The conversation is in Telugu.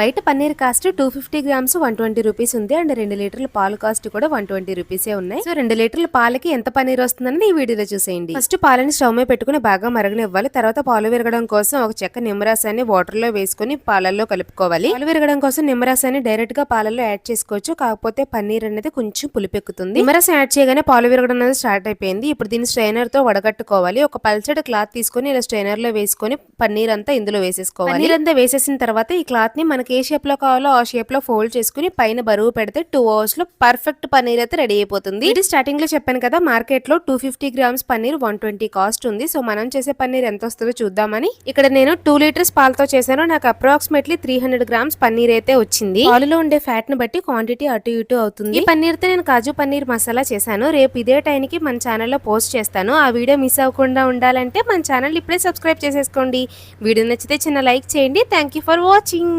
బయట paneer cost two fifty grams one twenty rupees ఉంది. అండ్ రెండు లీటర్ల పాలు కాస్ట్ కూడా వన్ ట్వంటీ రూపీసే ఉన్నాయి. సో రెండు లీటర్ల పాలకి ఎంత పన్నీర్ వస్తుందని ఈ వీడియోలో చూసేయండి. ఫస్ట్ పాలని స్టవ్ మీద పెట్టుకుని బాగా మరగనివ్వాలి. తర్వాత పాలు విరగడం కోసం ఒక చెక్క నిమ్మరసాన్ని వాటర్లో వేసుకుని పాలల్లో కలుపుకోవాలి. పాలు విరగడం కోసం నిమ్మరసాన్ని డైరెక్ట్గా పాలల్లో యాడ్ చేసుకోవచ్చు. కాకపోతే పన్నీర్ అనేది కొంచెం పులిపెక్కుతుంది. నిమ్మరసం యాడ్ చేయగానే పాలు విరగడం అనేది స్టార్ట్ అయిపోయింది. ఇప్పుడు దీన్ని స్ట్రైనర్తో వడగట్టుకోవాలి. ఒక పల్చటి క్లాత్ తీసుకొని ఇలా స్ట్రైనర్లో వేసుకొని పన్నీర్ అంతా ఇందులో వేసేసుకోవాలి. పన్నీర్ అంతా వేసేసిన తర్వాత ఈ క్లాత్ని మనకి ఏ షేప్లో కావాలో ఆ షేప్లో ఫోల్డ్ చేసుకుని పైన బరువు పెడితే టూ అవర్స్లో పర్ఫెక్ట్ పన్నీర్ అయితే రెడీ అయిపోతుంది. ఇది స్టార్టింగ్లో చెప్పాను కదా మార్కెట్లో two fifty grams paneer one twenty cost ఉంది. సో మనం చేసే పన్నీర్ ఎంత వస్తుందో చూద్దామని. ఇక్కడ నేను టూ లీటర్స్ పాలతో చేశాను. నాకు approximately three hundred grams paneer అయితే వచ్చింది. పాలులో ఉండే ఫ్యాట్ని బట్టి క్వాంటిటీ అటు ఇటు అవుతుంది. ఈ నేను కాజు పన్నీర్ మసాలా చేశాను. రేపు ఇదే టైంకి మన ఛానల్లో పోస్ట్ చేస్తాను. ఆ వీడియో మిస్ అవ్వకుండా ఉండాలంటే మన ఛానల్ ఇప్పుడే సబ్స్క్రైబ్ చేసేసుకోండి. వీడియో నచ్చితే చిన్న లైక్ చేయండి. Thank you for watching